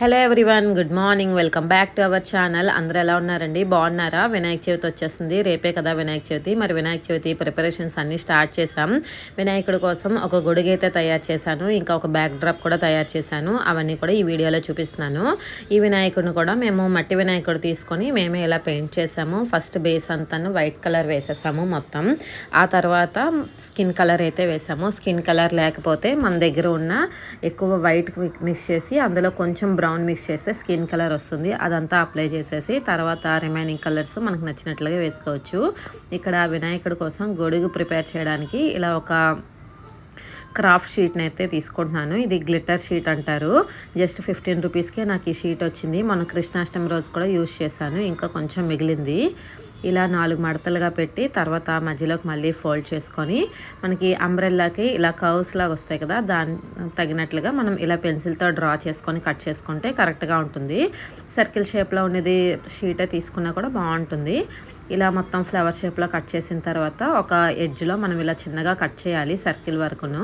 Hello everyone good morning welcome back to our channel అందరూ ఎలా ఉన్నారండి? బాగున్నారా? వినాయక చవితి వచ్చేస్తుంది. రేపే కదా వినాయక చవితి. మరి వినాయక చవితి ప్రిపరేషన్స్ అన్నీ స్టార్ట్ చేశాం. వినాయకుడి కోసం ఒక గొడుగైతే తయారు చేశాను. ఇంకా ఒక బ్యాక్ డ్రాప్ కూడా తయారు చేశాను. అవన్నీ కూడా ఈ వీడియోలో చూపిస్తున్నాను. ఈ వినాయకుడిని కూడా మేము మట్టి వినాయకుడు తీసుకొని మేమే ఇలా పెయింట్ చేసాము ఫస్ట్ బేస్ అంతాను వైట్ కలర్ వేసేసాము మొత్తం. ఆ తర్వాత స్కిన్ కలర్ అయితే వేసాము స్కిన్ కలర్ లేకపోతే మన దగ్గర ఉన్న ఎక్కువ వైట్ మిక్స్ చేసి అందులో కొంచెం బ్రౌన్ మిక్స్ చేస్తే స్కిన్ కలర్ వస్తుంది. అదంతా అప్లై చేసేసి తర్వాత రిమైనింగ్ కలర్స్ మనకు నచ్చినట్లుగా వేసుకోవచ్చు. ఇక్కడ వినాయకుడి కోసం గొడుగు ప్రిపేర్ చేయడానికి ఇలా ఒక క్రాఫ్ట్ షీట్ని అయితే తీసుకుంటున్నాను. ఇది గ్లిటర్ షీట్ అంటారు. జస్ట్ ఫిఫ్టీన్ రూపీస్కే నాకు ఈ షీట్ వచ్చింది. మొన్న కృష్ణాష్టమి రోజు కూడా యూజ్ చేశాను. ఇంకా కొంచెం మిగిలింది. ఇలా నాలుగు మడతలుగా పెట్టి తర్వాత మధ్యలోకి మళ్ళీ ఫోల్డ్ చేసుకొని మనకి అంబ్రెల్లాకి ఇలా కర్వ్స్ లాగా వస్తాయి కదా దాని తగినట్లుగా మనం ఇలా పెన్సిల్తో డ్రా చేసుకొని కట్ చేసుకుంటే కరెక్ట్గా ఉంటుంది. సర్కిల్ షేప్లో ఉండేది షీటే తీసుకున్నా కూడా బాగుంటుంది. ఇలా మొత్తం ఫ్లవర్ షేప్లో కట్ చేసిన తర్వాత ఒక ఎడ్జ్లో మనం ఇలా చిన్నగా కట్ చేయాలి సర్కిల్ వరకును.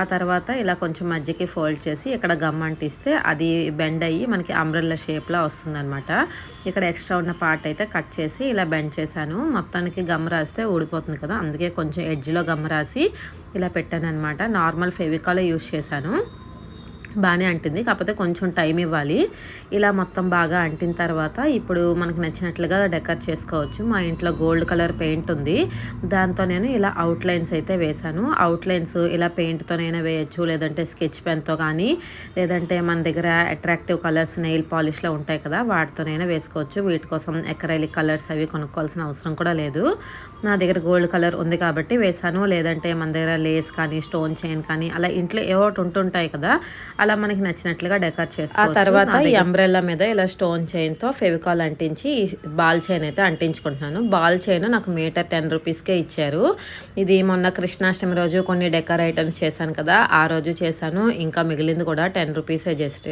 ఆ తర్వాత ఇలా కొంచెం మధ్యకి ఫోల్డ్ చేసి ఇక్కడ గమ్ అంటిస్తే అది బెండ్ అయ్యి మనకి అంబ్రెల్లా షేప్లో వస్తుందన్నమాట. ఇక్కడ ఎక్స్ట్రా ఉన్న పార్ట్ అయితే కట్ చేసి ఇలా బెండ్ చేశాను. మొత్తానికి గమ్ రాస్తే ఊడిపోతుంది కదా అందుకే కొంచెం ఎడ్జ్లో గమ్ రాసి ఇలా పెట్టాను అనమాట నార్మల్ ఫెవికాలే యూస్ చేశాను. బాగానే అంటింది. కాకపోతే కొంచెం టైం ఇవ్వాలి. ఇలా మొత్తం బాగా అంటిన తర్వాత ఇప్పుడు మనకు నచ్చినట్లుగా డెకర్ చేసుకోవచ్చు. మా ఇంట్లో గోల్డ్ కలర్ పెయింట్ ఉంది. దాంతో నేను ఇలా అవుట్లైన్స్ అయితే వేశాను. అవుట్లైన్స్ ఇలా పెయింట్తోనైనా వేయచ్చు. లేదంటే స్కెచ్ పెన్తో కానీ లేదంటే మన దగ్గర అట్రాక్టివ్ కలర్స్ నెయిల్ పాలిష్లో ఉంటాయి కదా వాటితోనైనా వేసుకోవచ్చు. వీటి కోసం ఎక్రైలిక్ కలర్స్ అవి కొనుక్కోవాల్సిన అవసరం కూడా లేదు. నా దగ్గర గోల్డ్ కలర్ ఉంది కాబట్టి వేశాను. లేదంటే మన దగ్గర లేస్ కానీ స్టోన్ చైన్ కానీ అలా ఇంట్లో ఏవో ఒకటి ఉంటుంటాయి కదా అలా మనకి నచ్చినట్లుగా డెకర్ చేసుకోవచ్చు. ఆ తర్వాత ఈ అంబ్రెల్లా మీద ఇలా స్టోన్ చైన్తో ఫెవికాల్ అంటించి బాల్ చైన్ అయితే అంటించుకుంటున్నాను. బాల్ చైన్ నాకు మీటర్ టెన్ రూపీస్కే ఇచ్చారు. ఇది మొన్న కృష్ణాష్టమి రోజు కొన్ని డెకర్ ఐటమ్స్ చేశాను కదా ఆ రోజు చేశాను. ఇంకా మిగిలింది కూడా టెన్ రూపీసే జస్ట్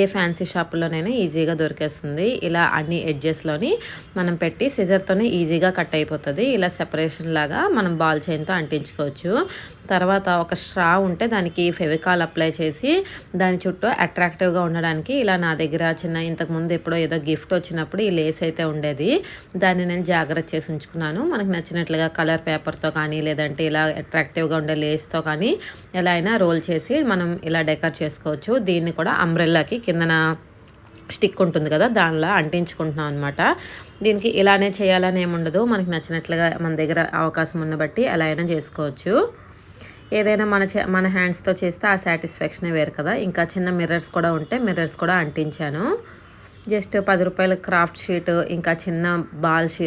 ఏ ఫ్యాన్సీ షాపుల్లోనైనా ఈజీగా దొరికేస్తుంది. ఇలా అన్ని ఎడ్జెస్లోని మనం పెట్టి సిజర్తోనే ఈజీగా కట్ అయిపోతుంది. ఇలా సెపరేషన్ లాగా మనం బాల్ చైన్తో అంటించుకోవచ్చు. తర్వాత ఒక స్ట్రా ఉంటే దానికి ఫెవికాల్ అప్లై చేసి దాని చుట్టూ అట్రాక్టివ్గా ఉండడానికి ఇలా నా దగ్గర చిన్న ఇంతకు ముందు ఎప్పుడో ఏదో గిఫ్ట్ వచ్చినప్పుడు ఈ లేస్ అయితే ఉండేది. దాన్ని నేను జాగ్రత్త చేసి ఉంచుకున్నాను. మనకు నచ్చినట్లుగా కలర్ పేపర్తో కానీ లేదంటే ఇలా అట్రాక్టివ్గా ఉండే లేస్తో కానీ ఎలా అయినా రోల్ చేసి మనం ఇలా డెకర్ చేసుకోవచ్చు. దీన్ని కూడా అంబ్రెల్లాకి కిందన స్టిక్ ఉంటుంది కదా దానిలో అంటించుకుంటున్నాం అనమాట దీనికి ఇలానే చేయాలని ఏముండదు. మనకి నచ్చినట్లుగా మన దగ్గర అవకాశం ఉన్న బట్టి ఎలా అయినా చేసుకోవచ్చు. ఏదైనా మన చే మన హ్యాండ్స్తో చేస్తే ఆ సాటిస్ఫాక్షనే వేరు కదా. ఇంకా చిన్న మిర్రర్స్ కూడా ఉంటే మిర్రర్స్ కూడా అంటించాను. జస్ట్ పది రూపాయల క్రాఫ్ట్ షీట్ ఇంకా చిన్న బాల్ షీ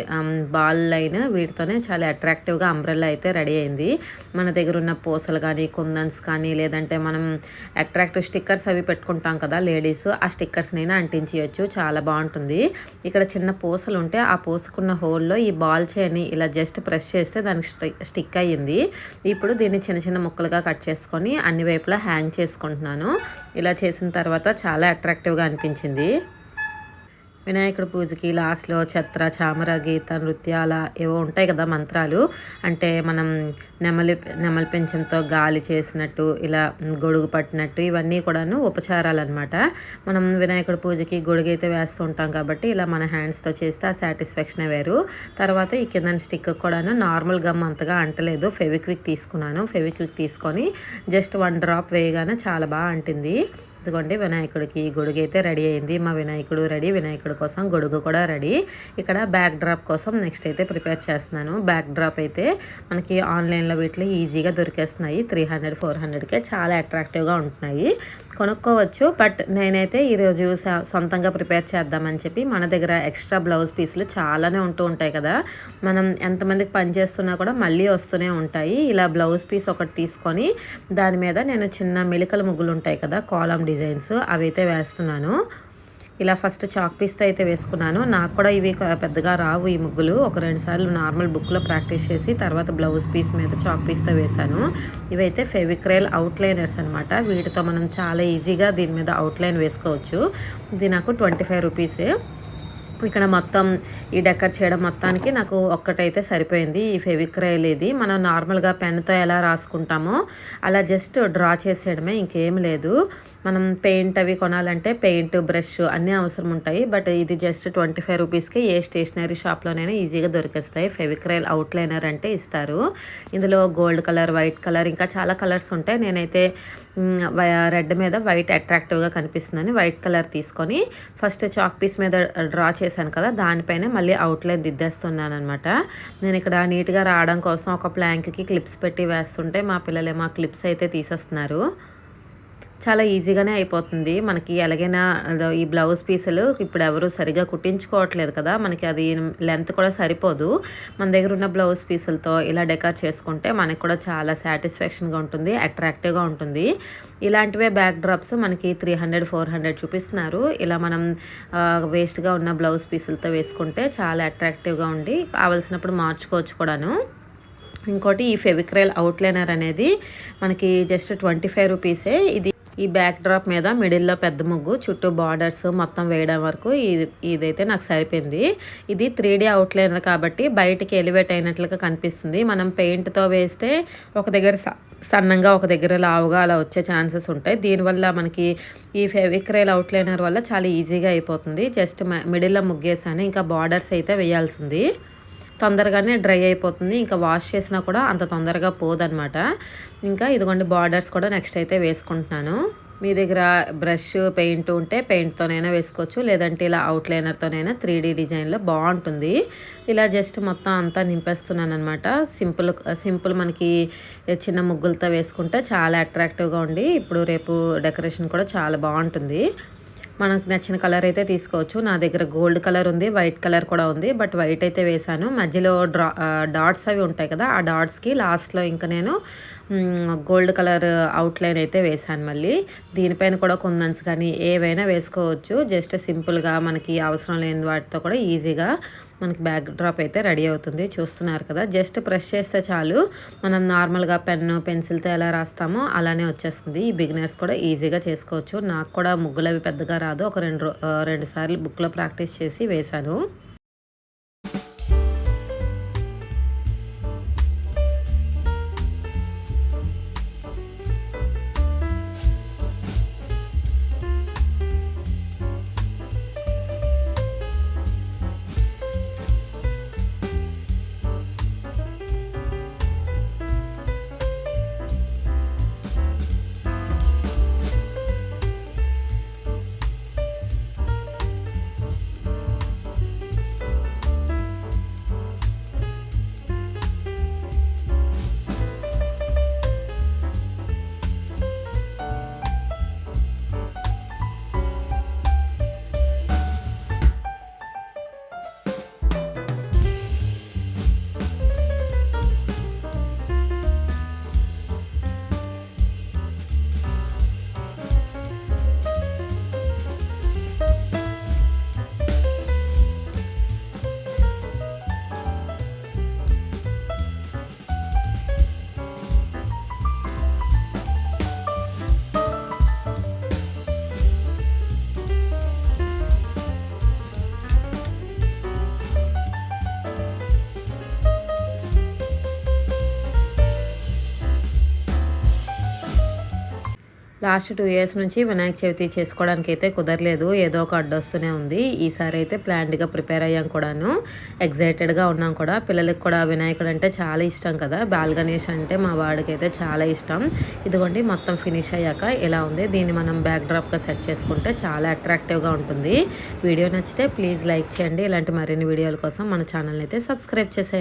బాల్ లైన్ వీటితోనే చాలా అట్రాక్టివ్గా అంబ్రెల్లా అయితే రెడీ అయింది. మన దగ్గర ఉన్న పూసలు కానీ కుందన్స్ కానీ లేదంటే మనం అట్రాక్టివ్ స్టిక్కర్స్ అవి పెట్టుకుంటాం కదా లేడీస్ ఆ స్టిక్కర్స్నైనా అంటించవచ్చు చాలా బాగుంటుంది. ఇక్కడ చిన్న పూసలు ఉంటే ఆ పూసుకున్న హోల్లో ఈ బాల్ చేయని ఇలా జస్ట్ ప్రెస్ చేస్తే దానికి స్టిక్ అయ్యింది. ఇప్పుడు దీన్ని చిన్న చిన్న ముక్కలుగా కట్ చేసుకొని అన్ని వైపులా హ్యాంగ్ చేసుకుంటున్నాను. ఇలా చేసిన తర్వాత చాలా అట్రాక్టివ్గా అనిపించింది. వినాయకుడి పూజకి లాస్ట్లో ఛత్ర చామర గీత నృత్యాల ఏవో ఉంటాయి కదా మంత్రాలు. అంటే మనం నెమలి నెమలి పెంచంతో గాలి చేసినట్టు ఇలా గొడుగు పట్టినట్టు ఇవన్నీ కూడాను ఉపచారాలు అనమాట మనం వినాయకుడి పూజకి గొడుగు అయితే వేస్తూ ఉంటాం కాబట్టి ఇలా మన హ్యాండ్స్తో చేస్తే ఆ సాటిస్ఫాక్షన్ వేరు. తర్వాత ఈ కింద స్టిక్ కూడాను నార్మల్ గమ్ అంతగా అంటలేదు. ఫెవిక్విక్ తీసుకున్నాను. ఫెవిక్విక్ తీసుకొని జస్ట్ వన్ డ్రాప్ వేయగానే చాలా బాగా అంటింది. ఇదిగోండి వినాయకుడికి గొడుగు అయితే రెడీ అయింది. మా వినాయకుడు రెడీ వినాయకుడి కోసం గొడుగు కూడా రెడీ. ఇక్కడ బ్యాక్ డ్రాప్ కోసం నెక్స్ట్ అయితే ప్రిపేర్ చేస్తున్నాను. బ్యాక్ డ్రాప్ అయితే మనకి ఆన్లైన్లో వీటిలో ఈజీగా దొరికేస్తున్నాయి. త్రీ హండ్రెడ్ ఫోర్ హండ్రెడ్కే చాలా అట్రాక్టివ్గా ఉంటున్నాయి. కొనుక్కోవచ్చు బట్ నేనైతే ఈరోజు సొంతంగా ప్రిపేర్ చేద్దామని చెప్పి మన దగ్గర ఎక్స్ట్రా బ్లౌజ్ పీసులు చాలానే ఉంటూ ఉంటాయి కదా. మనం ఎంతమందికి పని చేస్తున్నా కూడా మళ్ళీ వస్తూనే ఉంటాయి. ఇలా బ్లౌజ్ పీస్ ఒకటి తీసుకొని దాని మీద నేను చిన్న మెలికల ముగ్గులు ఉంటాయి కదా కాలం డిజైన్స్ అవి అయితే వేస్తున్నాను. ఇలా ఫస్ట్ చాక్ పీస్తో అయితే వేసుకున్నాను. నాకు కూడా ఇవి పెద్దగా రావు ఈ ముగ్గులు. ఒక రెండు సార్లు నార్మల్ బుక్లో ప్రాక్టీస్ చేసి తర్వాత బ్లౌజ్ పీస్ మీద చాక్ పీస్తో వేశాను. ఇవైతే ఫెవిక్రైల్ అవుట్లైనర్స్ అనమాట వీటితో మనం చాలా ఈజీగా దీని మీద అవుట్లైన్ వేసుకోవచ్చు. ఇది నాకు ట్వంటీ ఫైవ్ రూపీసే. ఇక్కడ మొత్తం ఈ డెకర్ చేయడం మొత్తానికి నాకు ఒక్కటైతే సరిపోయింది. ఈ ఫెవిక్రైల్ ఇది. మనం నార్మల్గా పెన్తో ఎలా రాసుకుంటామో అలా జస్ట్ డ్రా చేసేయడమే ఇంకేం లేదు. మనం పెయింట్ అవి కొనాలంటే పెయింట్ బ్రష్ అన్నీ అవసరం ఉంటాయి. బట్ ఇది జస్ట్ ట్వంటీ ఫైవ్ రూపీస్కి ఏ స్టేషనరీ షాప్లోనైనా ఈజీగా దొరికేస్తాయి. ఫెవిక్రైల్ అవుట్లైనర్ అంటే ఇస్తారు. ఇందులో గోల్డ్ కలర్ వైట్ కలర్ ఇంకా చాలా కలర్స్ ఉంటాయి. నేనైతే రెడ్ మీద వైట్ అట్రాక్టివ్గా కనిపిస్తుందని వైట్ కలర్ తీసుకొని ఫస్ట్ చాక్ పీస్ మీద డ్రా చేశాను కదా దానిపైన మళ్ళీ అవుట్లైన్ దిద్దేస్తున్నాను అనమాట నేను ఇక్కడ నీట్గా రావడం కోసం ఒక ప్లాంక్కి క్లిప్స్ పెట్టి వేస్తుంటే మా పిల్లలేమో ఆ క్లిప్స్ అయితే తీసేస్తున్నారు. చాలా ఈజీగానే అయిపోతుంది. మనకి ఎలాగైనా ఈ బ్లౌజ్ పీసులు ఇప్పుడు ఎవరు సరిగా కుట్టించుకోవట్లేదు కదా మనకి అది లెంత్ కూడా సరిపోదు. మన దగ్గర ఉన్న బ్లౌజ్ పీసులతో ఇలా డెకార్ చేసుకుంటే మనకి కూడా చాలా సాటిస్ఫాక్షన్గా ఉంటుంది అట్రాక్టివ్గా ఉంటుంది. ఇలాంటివే బ్యాక్ డ్రాప్స్ మనకి త్రీ హండ్రెడ్ ఫోర్ హండ్రెడ్ చూపిస్తున్నారు. ఇలా మనం వేస్ట్గా ఉన్న బ్లౌజ్ పీసులతో వేసుకుంటే చాలా అట్రాక్టివ్గా ఉండి కావలసినప్పుడు మార్చుకోవచ్చు కూడాను. ఇంకోటి ఈ ఫెవిక్రైల్ అవుట్లైనర్ అనేది మనకి జస్ట్ ట్వంటీ ఫైవ్ రూపీసే. ఇది ఈ బ్యాక్ డ్రాప్ మీద మిడిల్లో పెద్ద ముగ్గు చుట్టూ బార్డర్స్ మొత్తం వేయడం వరకు ఇది ఇదైతే నాకు సరిపోయింది. ఇది త్రీ డీ అవుట్లైనర్ కాబట్టి బయటికి ఎలివేట్ అయినట్లుగా కనిపిస్తుంది. మనం పెయింట్తో వేస్తే ఒక దగ్గర సన్నంగా ఒక దగ్గర లావుగా అలా వచ్చే ఛాన్సెస్ ఉంటాయి. దీనివల్ల మనకి ఈ ఫెవిక్రైల్ అవుట్లైనర్ వల్ల చాలా ఈజీగా అయిపోతుంది. జస్ట్ మిడిల్లో ముగ్గేసాను. ఇంకా బార్డర్స్ అయితే వేయాల్సింది. తొందరగానే డ్రై అయిపోతుంది. ఇంకా వాష్ చేసినా కూడా అంత తొందరగా పోదనమాట ఇంకా ఇదిగోండి బార్డర్స్ కూడా నెక్స్ట్ అయితే వేసుకుంటున్నాను. మీ దగ్గర బ్రష్ పెయింట్ ఉంటే పెయింట్తోనైనా వేసుకోవచ్చు. లేదంటే ఇలా అవుట్లైనర్తోనైనా త్రీ డీ డిజైన్లో బాగుంటుంది. ఇలా జస్ట్ మొత్తం అంతా నింపేస్తున్నాను అనమాట సింపుల్ సింపుల్ మనకి చిన్న ముగ్గులతో వేసుకుంటే చాలా అట్రాక్టివ్గా ఉండి ఇప్పుడు రేపు డెకరేషన్ కూడా చాలా బాగుంటుంది. మనకు నచ్చిన కలర్ అయితే తీసుకోవచ్చు. నా దగ్గర గోల్డ్ కలర్ ఉంది వైట్ కలర్ కూడా ఉంది. బట్ వైట్ అయితే వేసాను మధ్యలో డ్రా డాట్స్ అవి ఉంటాయి కదా ఆ డాట్స్కి లాస్ట్లో ఇంకా నేను గోల్డ్ కలర్ అవుట్లైన్ అయితే వేసాను మళ్ళీ. దీనిపైన కూడా కుందన్స్ కానీ ఏవైనా వేసుకోవచ్చు. జస్ట్ సింపుల్గా మనకి అవసరం లేని వాటితో కూడా ఈజీగా మనకి బ్యాక్ డ్రాప్ అయితే రెడీ అవుతుంది. చూస్తున్నారు కదా. జస్ట్ ప్రెస్ చేస్తే చాలు. మనం నార్మల్గా పెన్ను పెన్సిల్తో ఎలా రాస్తామో అలానే వచ్చేస్తుంది. ఈ బిగినర్స్ కూడా ఈజీగా చేసుకోవచ్చు. నాకు కూడా ముగ్గులు అవి పెద్దగా రాదు. ఒక రెండు రెండు సార్లు బుక్లో ప్రాక్టీస్ చేసి వేశాను. లాస్ట్ టూ ఇయర్స్ నుంచి వినాయక చవితి చేసుకోవడానికి అయితే కుదరలేదు. ఏదో ఒక అడ్డొస్తూనే ఉంది. ఈసారి అయితే ప్లాన్డ్గా ప్రిపేర్ అయ్యాం కూడాను. ఎగ్జైటెడ్గా ఉన్నాం కూడా. పిల్లలకి కూడా వినాయకుడు అంటే చాలా ఇష్టం కదా. బాల్ గణేష్ అంటే మా వాడికి అయితే చాలా ఇష్టం. ఇదిగోండి మొత్తం ఫినిష్ అయ్యాక ఇలా ఉంది. దీన్ని మనం బ్యాక్ డ్రాప్గా సెట్ చేసుకుంటే చాలా అట్రాక్టివ్గా ఉంటుంది. వీడియో నచ్చితే ప్లీజ్ లైక్ చేయండి. ఇలాంటి మరిన్ని వీడియోల కోసం మన ఛానల్ని అయితే సబ్స్క్రైబ్ చేసేయండి.